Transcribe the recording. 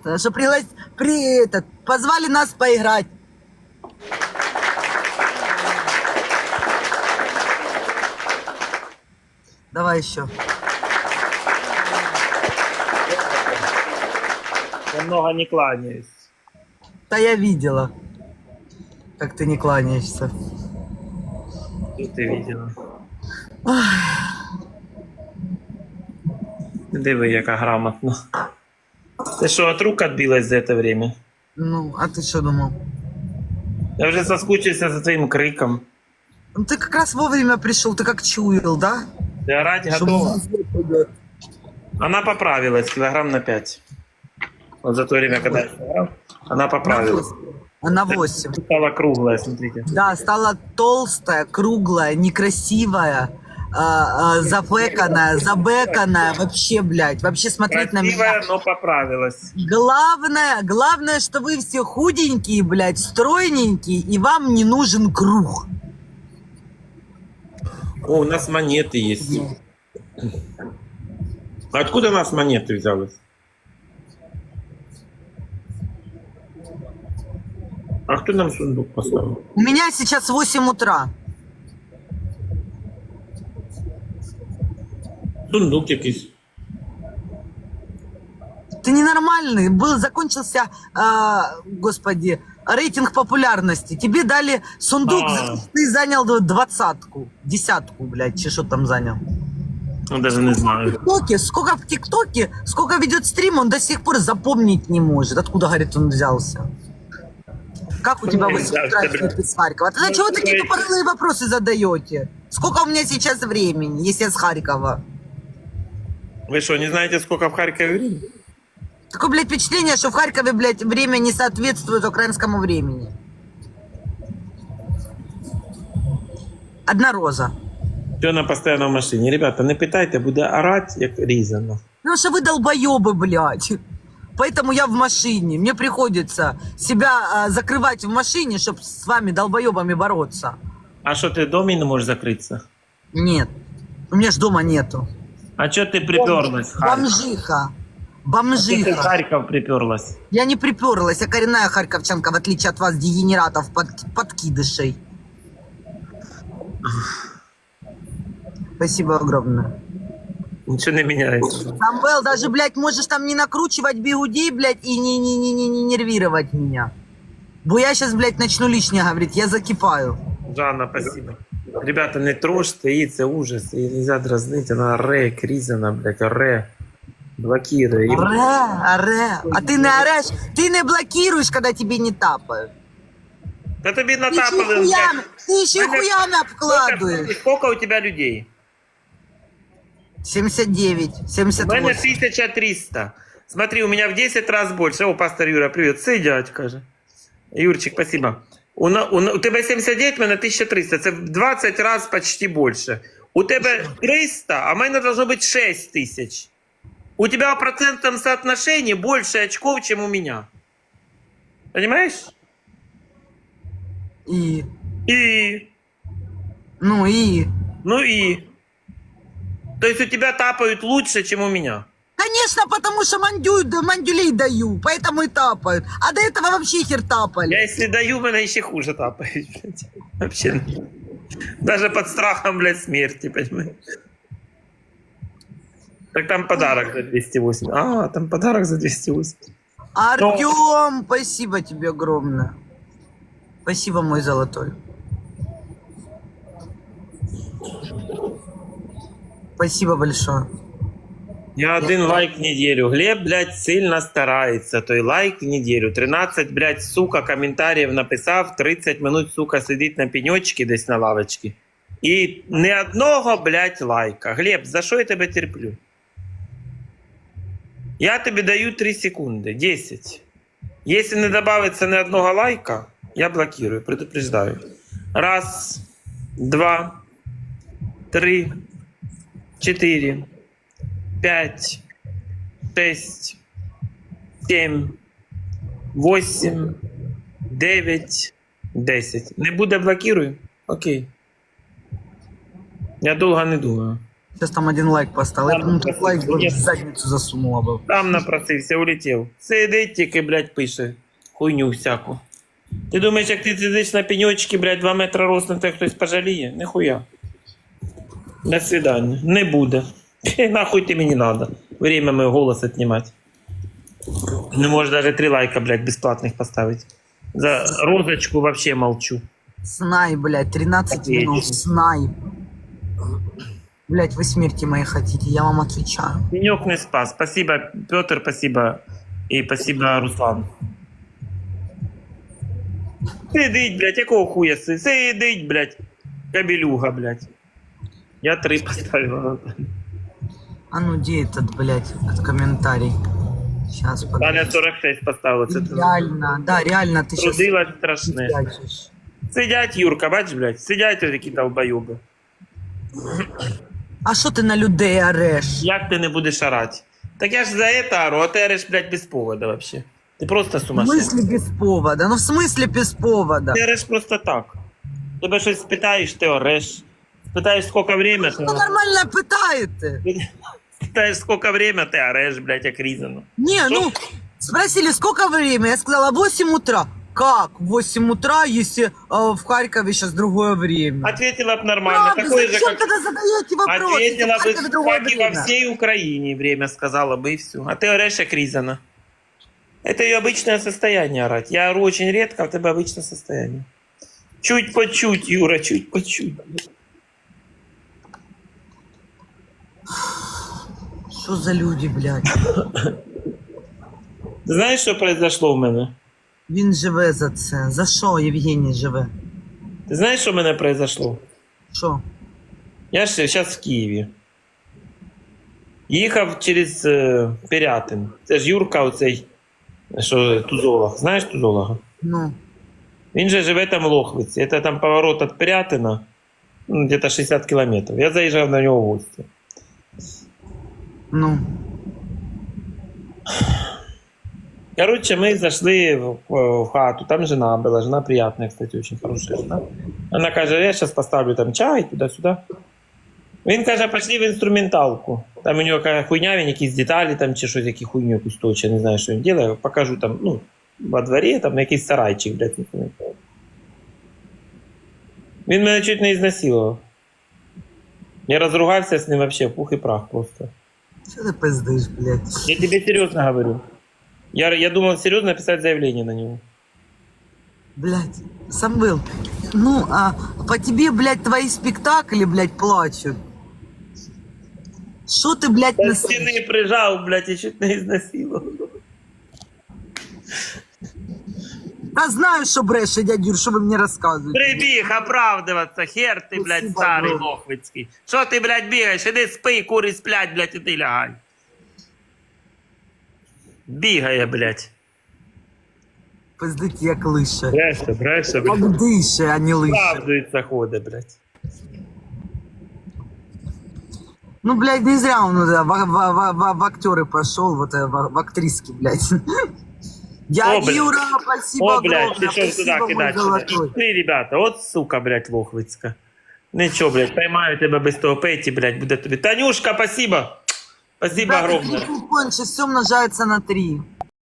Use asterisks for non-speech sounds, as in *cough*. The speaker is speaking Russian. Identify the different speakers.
Speaker 1: что пригла... при... этот, позвали нас поиграть. Давай еще.
Speaker 2: Я много не кланяюсь.
Speaker 1: Да я видела, как ты не кланяешься.
Speaker 2: Что ты видела? Диви, яка грамотна. Ти що, от рук отбилась за это время?
Speaker 1: Ну, а ты что думал?
Speaker 2: Я вже соскучився за твоїм криком.
Speaker 1: Ну, ты как раз вовремя пришел, ты как чуял, да?
Speaker 2: Ти орать
Speaker 1: Что
Speaker 2: готова? Она поправилась килограмм на 5. Вот за то время, когда я она
Speaker 1: На
Speaker 2: поправилась.
Speaker 1: 8. А на 8.
Speaker 2: Стала круглая, смотрите.
Speaker 1: Да, стала толстая, круглая, некрасивая, а, а, запеканная, забеканная, вообще, блядь, вообще смотреть на
Speaker 2: Красивая,
Speaker 1: меня.
Speaker 2: но поправилась.
Speaker 1: Главное, главное, что вы все худенькие, блядь, стройненькие, и вам не нужен круг.
Speaker 2: О, у нас монеты есть. Откуда у нас монеты взялись? А кто нам сундук поставил?
Speaker 1: У меня сейчас 8 утра.
Speaker 2: Сундук якийсь.
Speaker 1: Ты ненормальный. Был, закончился, а, господи, рейтинг популярности. Тебе дали сундук,
Speaker 2: А.
Speaker 1: за то, что ты занял двадцатку, десятку, блядь, че что там занял.
Speaker 2: Ну, даже не
Speaker 1: В
Speaker 2: знаю.
Speaker 1: ТикТоке, сколько в ТикТоке, сколько ведет стрим, он до сих пор запомнить не может. Откуда, говорит, он взялся? Как у тебя
Speaker 2: Ну,
Speaker 1: 8
Speaker 2: да,
Speaker 1: утра
Speaker 2: это
Speaker 1: стоит из Харькова? Тогда
Speaker 2: Ну,
Speaker 1: чего вы такие тупорылые вопросы задаете? Сколько у меня сейчас времени, если я с Харькова?
Speaker 2: Вы что, не знаете, сколько в Харькове времени?
Speaker 1: Такое, блядь, впечатление, что в Харькове, блядь, время не соответствует украинскому времени. Одна роза.
Speaker 2: Що вона постійно в машині? Ребята, не питайте, буде орать, як різано.
Speaker 1: Потому что вы долбоебы, блядь. Поэтому я в машине. Мне приходится себя а, закрывать в машине, чтобы с вами долбоебами бороться.
Speaker 2: А що ти в домі не можеш закритися?
Speaker 1: Нет. У меня ж дома нету.
Speaker 2: А чого ти приперлась в Харків?
Speaker 1: Бомжиха.
Speaker 2: Чого ти в
Speaker 1: Бомжиха.
Speaker 2: Харків приперлась?
Speaker 1: Я не приперлась, я коренная харьковчанка, в отличие от вас, дегенератов, под, подкидышей. Спасибо огромное.
Speaker 2: Нічого не міняється.
Speaker 1: Самвел, даже, блядь, можешь там не накручивать бигудей, блядь, и не, не, не, не, не нервировать меня. Бо я сейчас, блядь, начну лишнее говорить, я закипаю.
Speaker 2: Жанна, спасибо. Ребята, не трожьте її, це ужас. Її нельзя дразнити, вона ре, крізана, блядь, ре. Блокирує. І-
Speaker 1: Аре, аре. А ты не орешь, ты не блокируешь, когда тебе не тапают.
Speaker 2: Та тобі
Speaker 1: Ты еще
Speaker 2: натапали.
Speaker 1: и хуями,
Speaker 2: блядь.
Speaker 1: ты еще и
Speaker 2: Мене-
Speaker 1: хуями обкладываешь.
Speaker 2: Сколько, сколько у тебе людей?
Speaker 1: 79,
Speaker 2: У мене
Speaker 1: 78.
Speaker 2: 1300. Смотри, у меня в 10 раз больше. О, пастор Юра, привет. Сидять, каже. Юрчик, спасибо. У, на- у, у тебе 79, у мене 1300. Це в 20 раз почти больше. У тебе 300, а в мене должно быть 6 тысяч. У тебя в процентном соотношении больше очков, чем у меня. Понимаешь?
Speaker 1: И,
Speaker 2: И...
Speaker 1: ну и...
Speaker 2: Ну и... То есть у тебя тапают лучше, чем у меня.
Speaker 1: Конечно, потому что мандю, мандюлей даю, поэтому и тапают. А до этого вообще хер тапали.
Speaker 2: Я если даю, мене еще хуже тапает, блядь. Вообще. Даже под страхом, блядь, смерти, понимаешь? Так там подарок за 208. А, там подарок за 208.
Speaker 1: Артем, спасибо тебе огромное. Спасибо, мой золотой. Спасибо большое.
Speaker 2: Я один лайк в неделю. Глеб, блядь, сильно старается. Той лайк в неделю. 13, блядь, сука, коментарів написав. 30 минут, сука, сидить на пеньочці десь на лавочці. І не одного, блядь, лайка. Глеб, за що я тебе терплю? Я тобі даю 3 секунди. 10. Якщо не додається ні одного лайка, я блокирую, предупреждаю. Раз, два, три, чотири, пять, шесть, семь, восемь, дев'ять, десять. Не буде блокирую? Окей. Я довго не думаю.
Speaker 1: Сейчас там один лайк поставил. Я, по-моему, лайк в задницу засунула бы.
Speaker 2: Там напросився, улетів. Сидить тільки, блядь, пише. Хуйню всяку. Ти думаєш, як ти сидиш на пеньочці, блядь, 2 метри ростом, то хтось пожаліє? Нихуя. До свидання. Не буде. *laughs* Нахуй ти мені надо. Время мой голос отнимать. Не можешь даже три лайка, блядь, бесплатных поставить. За розочку вообще молчу.
Speaker 1: Снай, блядь, 13
Speaker 2: Офигеть.
Speaker 1: минут, снай. Блядь, вы смерти моей хотите, я вам отвечаю.
Speaker 2: Пенек не спас. Спасибо, Петр, спасибо. И спасибо, Руслан. Сидить, блядь, якого хуя си- сидить, блядь. Кабелюга, блядь. Я три *laughs* поставила.
Speaker 1: А ну где этот, блядь, этот комментарий? Сейчас,
Speaker 2: Таня
Speaker 1: подожди.
Speaker 2: 46 поставила. Це ти
Speaker 1: Реально, да, реально, ты сейчас...
Speaker 2: трудила страшне. Сидять, Юрка, бачиш, блядь, сидять ось такі долбойоби.
Speaker 1: А що ти на людей ореш?
Speaker 2: Як ти не будеш орати? Так я ж за это ору, а ти ореш, блядь, без повода вообще. Ти просто
Speaker 1: В
Speaker 2: сумасшедший.
Speaker 1: смысле без повода? Ну в смысле без повода?
Speaker 2: Ти ореш просто так. Тебе щось спитаєш, ти ореш. Спитаєш, скільки время, ти
Speaker 1: Ну нормально питаєте.
Speaker 2: Спитаєш, скільки время, ти ореш, блядь, як різано.
Speaker 1: Не, ну, спросили, сколько время? Я сказала, 8 утра. Как 8 утра, если э, в Харькове сейчас другое время?
Speaker 2: Ответила б нормально,
Speaker 1: Правда,
Speaker 2: такое же,
Speaker 1: зачем
Speaker 2: как...
Speaker 1: тогда задаете вопросы?
Speaker 2: Ответила
Speaker 1: если в
Speaker 2: бы,
Speaker 1: Харькове другое
Speaker 2: как и во
Speaker 1: время?
Speaker 2: всей Украине время сказала бы, и все. А ты орешь, как різано. Это ее обычное состояние орать. Я ору очень редко, а у тебя обычное состояние. Чуть по чуть, Юра, чуть по чуть.
Speaker 1: Что за люди, блядь?
Speaker 2: Ти знаєш, що произошло в мене?
Speaker 1: Він живе за це. За що Євгеній живе?
Speaker 2: Ти знаєш, що в мене произошло?
Speaker 1: Що?
Speaker 2: Я ж зараз в Києві. Їхав через е, Пирятин. Це ж Юрка оцей, що Тузолог. Знаєш Тузолога?
Speaker 1: Ну,
Speaker 2: Він же живе там в Лохвиці. Це там поворот від Пирятина, ну, где-то 60 кілометрів. Я заїжджав на нього в гості.
Speaker 1: ну.
Speaker 2: Короче, мы зашли в, в хату, там жена была, жена приятная, кстати, очень хорошая жена. Она каже, я сейчас поставлю там чай, туди-сюди. Він каже, пошли в інструменталку. Там у нього каже, хуйня, він якісь деталі там чи щось, які хуйню якусь точить, не знаю, що він робить. Покажу там, ну, во дворі, там якийсь сарайчик, блядь, інструменталку. Він мене чуть не ізнасилував. Я розругався з ним вообще в пух і прах просто.
Speaker 1: Що ти пиздиш, блядь?
Speaker 2: Я тебе серьезно говорю. Я, я думал серьезно написать заявление на него.
Speaker 1: Блядь, Самвел, ну, а по тебе, блядь, твои спектакли, блядь, плачут. Что ты, блядь, несешь?
Speaker 2: стены прижал, блядь, и чуть не изнасиловал.
Speaker 1: Да знаю, что бреше, дядь Юр, что вы мне рассказываете.
Speaker 2: Прибіг оправдываться, хер ти, блядь,
Speaker 1: Спасибо,
Speaker 2: старий
Speaker 1: бро.
Speaker 2: лохвицький. Що ти, блядь, бігаєш? Іди спи, кури сплять, блядь, і ти лягай. Бігає, блядь.
Speaker 1: Пиздить, як лише.
Speaker 2: Бреше, бреше,
Speaker 1: Як дише, а не лише.
Speaker 2: Правдується ходить, блядь.
Speaker 1: Ну, блядь, не зря он да, в, в, в, в, в актеры пошел, вот э, в, в актриски, блядь. *laughs* Дядя
Speaker 2: блядь.
Speaker 1: Юра, спасибо
Speaker 2: О, блядь,
Speaker 1: огромное,
Speaker 2: пішов туди
Speaker 1: спасибо, мой
Speaker 2: кидати.
Speaker 1: золотой.
Speaker 2: Ти, ребята, от сука, блядь, лохвицька. Нічого, блядь, поймаю тебе без того петі, блядь, буде тобі. Танюшка, спасибо. Спасибо
Speaker 1: Ребята,
Speaker 2: огромное.
Speaker 1: три конче, все умножается на три.